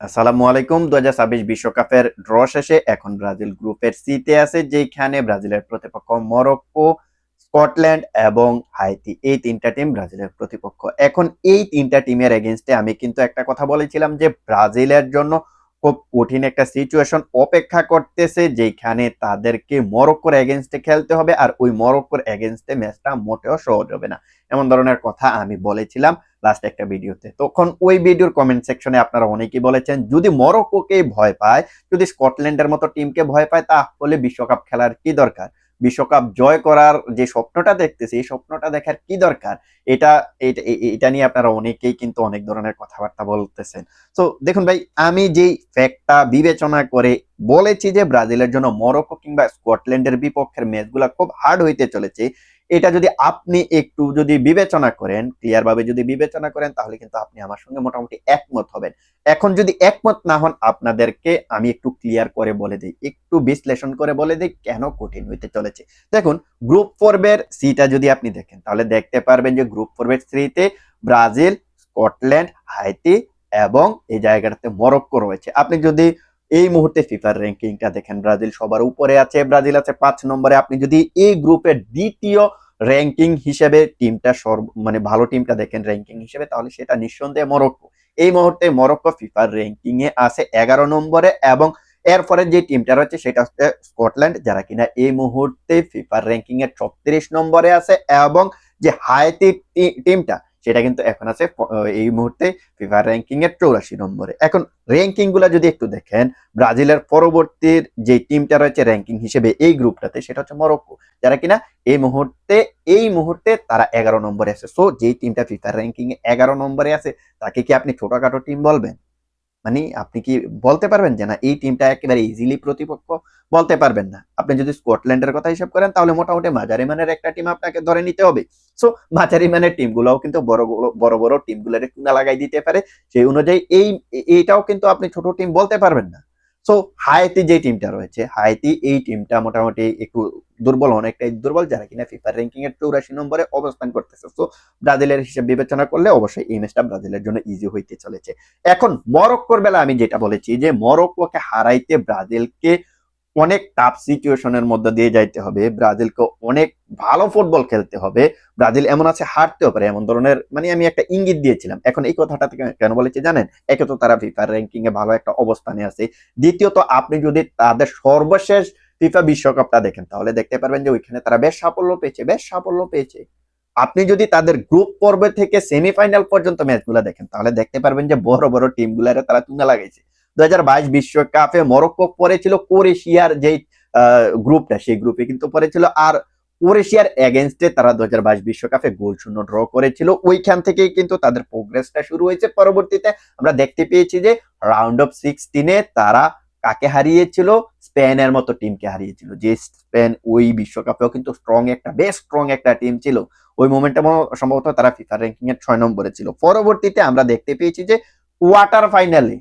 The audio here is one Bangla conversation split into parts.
আসসালামু আলাইকুম। দু হাজার ছাব্বিশ বিশ্বকাপের ড্র শেষে এখন ব্রাজিল গ্রুপের সিতে আছে যেখানে ব্রাজিলের প্রতিপক্ষ মরক্কো, স্কটল্যান্ড এবং হাইতি। এই তিনটা টিম ব্রাজিলের প্রতিপক্ষ। এখন এই তিনটা টিমের এগেনস্টে আমি কিন্তু একটা কথা বলেছিলাম যে ব্রাজিলের জন্য খুব কঠিন একটা সিচুয়েশন অপেক্ষা করতেছে যেখানে তাদেরকে মরক্কোর এগেনস্টে খেলতে হবে, আর ওই মরক্কোর এগেনস্টে ম্যাচটা মোটেও সহজ হবে না। এমন ধরনের কথা আমি বলেছিলাম লাস্ট একটা ভিডিওতে। তখন ওই ভিডিওর কমেন্ট সেকশনে আপনারা অনেকেই বলেছেন, যদি মরক্কোকে ভয় পায়, যদি স্কটল্যান্ডের মতো টিমকে ভয় পায়, তাহলে বিশ্বকাপ খেলার কি দরকার? বিশ্বকাপ জয় করার যে স্বপ্নটা দেখতেছি, এই স্বপ্নটা দেখার কি দরকার? এটা এটা নিয়ে আপনারা অনেকেই কিন্তু অনেক ধরনের কথাবার্তা বলতেছেন। তো দেখুন ভাই, আমি যেই ফ্যাক্টটা বিবেচনা করে বলেছি যে ব্রাজিলের জন্য মরক্কো কিংবা স্কটল্যান্ডের বিপক্ষের ম্যাচগুলো খুব হার্ড হইতে চলেছে এটা যদি আপনি একটু যদি বিবেচনা করেন ক্লিয়ার ভাবে যদি বিবেচনা করেন, তাহলে কিন্তু আপনি আমার সঙ্গে মোটামুটি একমত হবেন। এখন যদি একমত না হন আপনাদেরকে আমি একটু ক্লিয়ার করে বলে দিই, একটু বিশ্লেষণ করে বলে দিই কেন কঠিন হইতে চলেছে। দেখুন গ্রুপ পর্বের সিটা যদি আপনি দেখেন, তাহলে দেখতে পারবেন যে গ্রুপ পর্বের থ্রিতে ব্রাজিল, স্কটল্যান্ড, হাইতি এবং এই জায়গাটাতে মরক্কো রয়েছে। আপনি যদি এই মুহূর্তে ফিফার র্যাঙ্কিংটা দেখেন, ব্রাজিল সবার উপরে আছে, ব্রাজিল আছে পাঁচ নম্বরে। আপনি যদি এই গ্রুপের দ্বিতীয় র্যাঙ্কিং হিসেবে টিমটা সর্ব মানে ভালো টিমটা দেখেন র্যাঙ্কিং হিসেবে, তাহলে সেটা নিঃসন্দেহে মরক্কো। এই মুহূর্তে মরক্কো ফিফার র্যাঙ্কিং এ আছে এগারো নম্বরে এবং এরপরে যে টিমটা রয়েছে সেটা হচ্ছে স্কটল্যান্ড, যারা কিনা এই মুহূর্তে ফিফার র্যাঙ্কিং এর ছত্রিশ নম্বরে আছে এবং যে হাইতি টিমটা সেটা কিন্তু এখন আছে এই মুহূর্তে ফিফার র্যাঙ্কিং এর চৌরাশি নম্বরে। এখন র্যাঙ্কিংগুলা যদি একটু দেখেন, ব্রাজিলের পরবর্তীর যে টিমটা রয়েছে র্যাঙ্কিং হিসেবে এই গ্রুপটাতে, সেটা হচ্ছে মরক্কো, যারা কিনা এই মুহূর্তে এই মুহূর্তে তারা এগারো নম্বরে আছে। সো যেই টিমটা ফিফার র্যাঙ্কিং এ এগারো নম্বরে আছে, তাকে কি আপনি ছোটখাটো টিম বলবেন? মানে আপনি কি বলতে পারবেন যে না, এই টিমটা একেবারে ইজিলি প্রতিপক্ষ? বলতে পারবেন না। আপনি যদি স্কটল্যান্ডের কথা হিসাব করেন, তাহলে মোটামুটি মাঝারি মানের একটা টিম আপনাকে ধরে নিতে হবে। সো মাঝারি মানের টিমগুলোও কিন্তু বড় বড়- বড় টিমগুলোর লাগাই দিতে পারে। সেই অনুযায়ী এই, এইটাও কিন্তু আপনি ছোট টিম বলতে পারবেন না। সো হাইতি যে টিমটা রয়েছে হাইতি এই টিমটা মোটামুটি একটু দুর্বল, অনেকটাই দুর্বল, যারা কিনা ফিফার র্যাঙ্কিং এর চৌরাশি নম্বরে অবস্থান করতেছে। সো ব্রাজিলের হিসেব বিবেচনা করলে অবশ্যই এই ম্যাচটা ব্রাজিলের জন্য ইজি হইতে চলেছে। এখন মরক্কোর বেলা আমি যেটা বলেছি যে, মরক্কোকে হারাইতে ব্রাজিলকে অনেক টাফ সিচুয়েশনের মধ্যে দিয়ে যাইতে হবে। ব্রাজিলকে অনেক ভালো ফুটবল খেলতে হবে। ব্রাজিল এমন আছে, হারতেও পারে। এমন ধরনের মানে আমি একটা ইঙ্গিত দিয়েছিলাম। এখন এই কথাটা কেন বলেছি জানেন? একে তো তারা ফিফার র্যাঙ্কিং এ ভালো একটা অবস্থানে আছে। দ্বিতীয়ত, আপনি যদি তাদের সর্বশেষ ফিফা বিশ্বকাপটা দেখেন, তাহলে দেখতে পারবেন যে ওইখানে তারা বেশ সাফল্য পেয়েছে, বেশ সাফল্য পেয়েছে। আপনি যদি তাদের গ্রুপ পর্ব থেকে সেমিফাইনাল পর্যন্ত ম্যাচগুলো দেখেন, তাহলে দেখতে পারবেন যে বড় বড় টিমগুলারে তারা তুঙ্গা লাগাইছে। দু বিশ্বকাপে মরক্কো পড়েছিল কোরেশিয়ার যেই গ্রুপটা, সেই গ্রুপে কিন্তু পড়েছিল। আর কোরেশিয়ার এগেনস্টে তারা দু বিশ্বকাপে গোল শূন্য ড্র করেছিল। ওইখান থেকেই কিন্তু তাদের প্রোগ্রেসটা শুরু হয়েছে। পরবর্তীতে আমরা দেখতে পেয়েছি যে রাউন্ড অফ সিক্সটিনে তারা কাকে হারিয়েছিল? স্পেনের মতো টিমকে হারিয়েছিল। যে স্পেন ওই বিশ্বকাপেও কিন্তু স্ট্রং একটা, বেশ স্ট্রং একটা টিম ছিল। ওই মোমেন্টে সম্ভবত তারা ফিফা র্যাঙ্কিং এর ছয় নম্বরে ছিল। পরবর্তীতে আমরা দেখতে পেয়েছি যে কোয়ার্টার ফাইনালে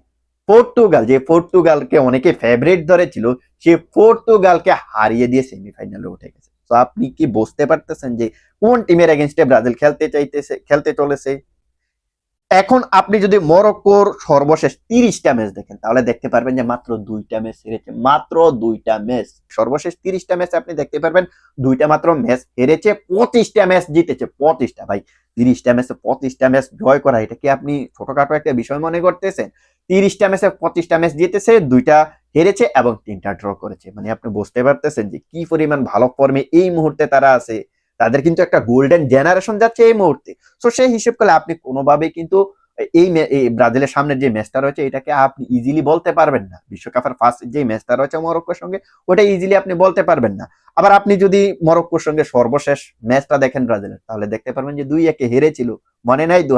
পর্তুগাল যে পর্তুগালকে অনেকে ফেভারিট ধরেছিল, সে পর্তুগালকে হারিয়ে দিয়ে সেমিফাইনালে উঠে গেছে। তো আপনি কি বুঝতে পারতেছেন যে কোন টিমের এগেনস্টে ব্রাজিল খেলতে চাইতেছে, খেলতে চলেছে? এখন আপনি যদি মরক্কোর সর্বশেষ তিরিশটা ম্যাচ দেখেন, তাহলে দেখতে পারবেন যে মাত্র দুইটা ম্যাচ হেরেছে, মাত্র দুইটা ম্যাচ সর্বশেষ তিরিশটা ম্যাচ আপনি দেখতে পারবেন, দুইটা মাত্র ম্যাচ হেরেছে, পঁচিশটা ম্যাচ জিতেছে, পঁচিশটা। ভাই, তিরিশটা ম্যাচে পঁচিশটা ম্যাচ জয় করা, এটা কি আপনি ছোটখাটো একটা বিষয় মনে করতেছেন? তিরিশটা ম্যাচে পঁচিশটা ম্যাচ জিতেছে, দুইটা হেরেছে এবং তিনটা ড্র করেছে। মানে আপনি বুঝতে পারতেছেন যে কি পরিমাণ ভালো ফর্মে এই মুহূর্তে তারা আছে। তাদের কিন্তু একটা গোল্ডেন জেনারেশন যাচ্ছে এই মুহূর্তে। তো সেই হিসেব করলে আপনি কোনোভাবে কিন্তু এই ব্রাজিলের সামনে যে ম্যাচটা রয়েছে, এটাকে আপনি ইজিলি বলতে পারবেন না। বিশ্বকাপের ফার্স্ট যে ম্যাচটা রয়েছে মরক্কোর সঙ্গে, ওটা ইজিলি আপনি বলতে পারবেন না। আবার আপনি যদি মরক্কোর সঙ্গে সর্বশেষ ম্যাচটা দেখেন ব্রাজিলের, তাহলে দেখতে পারবেন যে দুই একে হেরেছিল। মনে নাই দু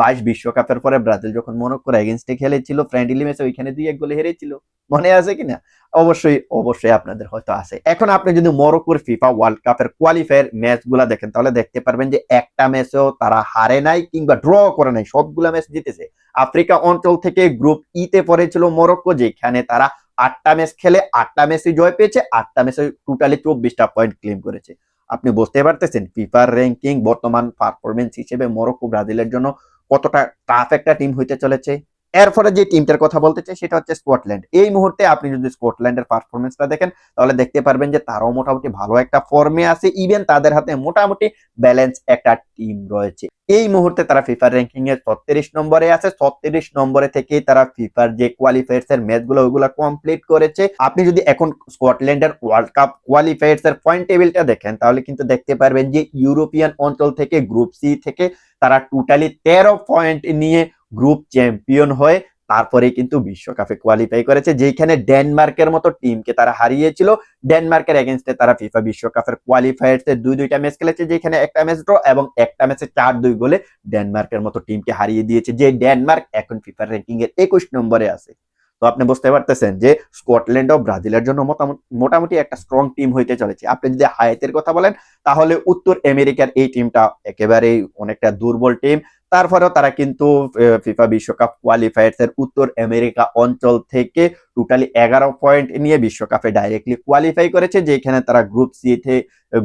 বাইশ বিশ্বকাপের পরে ব্রাজিল যখন মরক্কোর এগেনস্টে খেলেছিল, ফ্রেন্ডলি ম্যাচে ওইখানে দুই এক গোলে হেরেছিল। মনে আছে কিনা? অবশ্যই অবশ্যই আপনাদের হয়তো আছে। এখন আপনি যদি মরক্কোর ফিফা ওয়ার্ল্ড কাপের কোয়ালিফায়ার ম্যাচগুলা দেখেন, তাহলে দেখতে পারবেন যে একটা ম্যাচেও তারা হারে নাই কিংবা ড্র করে নাই, সবগুলা ম্যাচ জিতেছে। আফ্রিকা অঞ্চল থেকে গ্রুপ ইতে পড়েছিল মরক্কো, যেখানে তারা আটটা ম্যাচ খেলে, আটটা ম্যাচে জয় পেয়েছে, আটটা ম্যাচে টোটালি চব্বিশটা পয়েন্ট ক্লেম করেছে। আপনি বুঝতে পারতেছেন ফিফার র্যাঙ্কিং বর্তমান পারফরমেন্স হিসেবে মরক্কো ব্রাজিলের জন্য কতটা টাফ একটা টিম হইতে চলেছে? এরপরে যে টিমটার কথা বলতে চাই, সেটা হচ্ছে স্কটল্যান্ড। এই মুহূর্তে আপনি যদি স্কটল্যান্ডের পারফরমেন্সটা দেখেন, তাহলে দেখতে পারবেন যে তারাও মোটামুটি ভালো একটা ফর্মে আছে। ইভেন তাদের হাতে মোটামুটি ব্যালেন্স একটা টিম রয়েছে। এই মুহূর্তে তারা ফিফার র্যাঙ্কিং এর ছত্রিশ নম্বরে আছে। ছত্রিশ নম্বরে থেকে তারা ফিফার যে কোয়ালিফায়ার্স এর ম্যাচগুলো ওইগুলো কমপ্লিট করেছে। আপনি যদি এখন স্কটল্যান্ডের ওয়ার্ল্ড কাপ কোয়ালিফায়ার্স এর পয়েন্ট টেবিলটা দেখেন, তাহলে কিন্তু দেখতে পারবেন যে ইউরোপিয়ান অঞ্চল থেকে গ্রুপ সি থেকে তারা টোটালি তেরো পয়েন্ট নিয়ে গ্রুপ চ্যাম্পিয়ন হয়ে তারপরে কিন্তু বিশ্বকাপে কোয়ালিফাই করেছে যেখানে ডেনমার্কের মতো টিমকে তারা হারিয়েছিল। ডেনমার্কের এগেনস্টে তারা ফিফা বিশ্বকাপের কোয়ালিফায়ার্স এর দুই দুইটা ম্যাচ খেলেছে যেখানে একটা ম্যাচ ড্র এবং একটা ম্যাচে চার দুই গোলে ডেনমার্কের মতো টিমকে হারিয়ে দিয়েছে, যে ডেনমার্ক এখন ফিফার র্যাঙ্কিং এর একুশ নম্বরে আছে। তো আপনি বুঝতে পারতেছেন যে স্কটল্যান্ড ও ব্রাজিলের জন্য মোটামুটি একটা স্ট্রং টিম হইতে চলেছে। আপনি যদি হায়াতের কথা বলেন, তাহলে উত্তর আমেরিকার এই টিমটা একেবারেই অনেকটা দুর্বল টিম তারপরেও তারা কিন্তু ফিফা বিশ্বকাপ কোয়ালিফায়ার্স এর উত্তর আমেরিকা অঞ্চল থেকে টোটালি এগারো পয়েন্ট নিয়ে বিশ্বকাপে ডাইরেক্টলি কোয়ালিফাই করেছে, যেখানে তারা গ্রুপ সি তে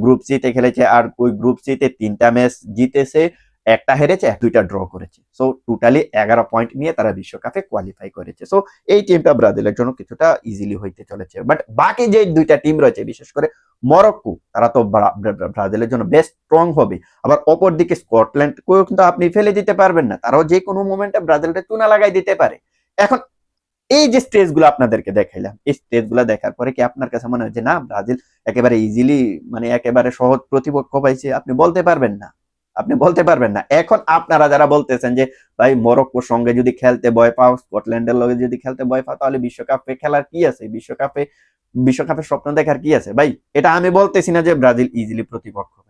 গ্রুপ সি তে খেলেছে আর ওই গ্রুপ সি তে তিনটা ম্যাচ জিতেছে। একটা হেরেছে, দুইটা ড্র করেছে। সো টোটালি এগারো পয়েন্ট নিয়ে তারা বিশ্বকাপে কোয়ালিফাই করেছে। সো এই টিমটা ব্রাজিলের জন্য কিছুটা ইজিলি হইতে চলেছে। বাট বাকি যে দুইটা টিম রয়েছে, বিশেষ করে মরক্কো, তারা তো ব্রা- ব্রা- ব্রাজিলের জন্য বেশ স্ট্রং হবে। আবার অপর দিকে স্কটল্যান্ড কেউ কিন্তু আপনি ফেলে দিতে পারবেন না। তারাও যে কোনো মোমেন্টে ব্রাজিলটা চুনা লাগাই দিতে পারে। এখন, এই যে স্টেজগুলো আপনাদেরকে দেখাইলাম, এই স্টেজগুলো দেখার পরে কি আপনার কাছে মনে হয় যে, না, ব্রাজিল একেবারে ইজিলি মানে একেবারে সহজ প্রতিপক্ষ পাইছে আপনি বলতে পারবেন না। আপনি বলতে পারবেন না। এখন আপনারা যারা বলতেছেন যে, ভাই, মরক্কোর সঙ্গে যদি খেলতে ভয় পাও, স্কটল্যান্ডের লগে যদি খেলতে ভয় পাও, তাহলে বিশ্বকাপে খেলার কি আছে? বিশ্বকাপে, বিশ্বকাপের স্বপ্ন দেখার কি আছে? ভাই, এটা আমি বলতেছি না যে ব্রাজিল ইজিলি প্রতিপক্ষ।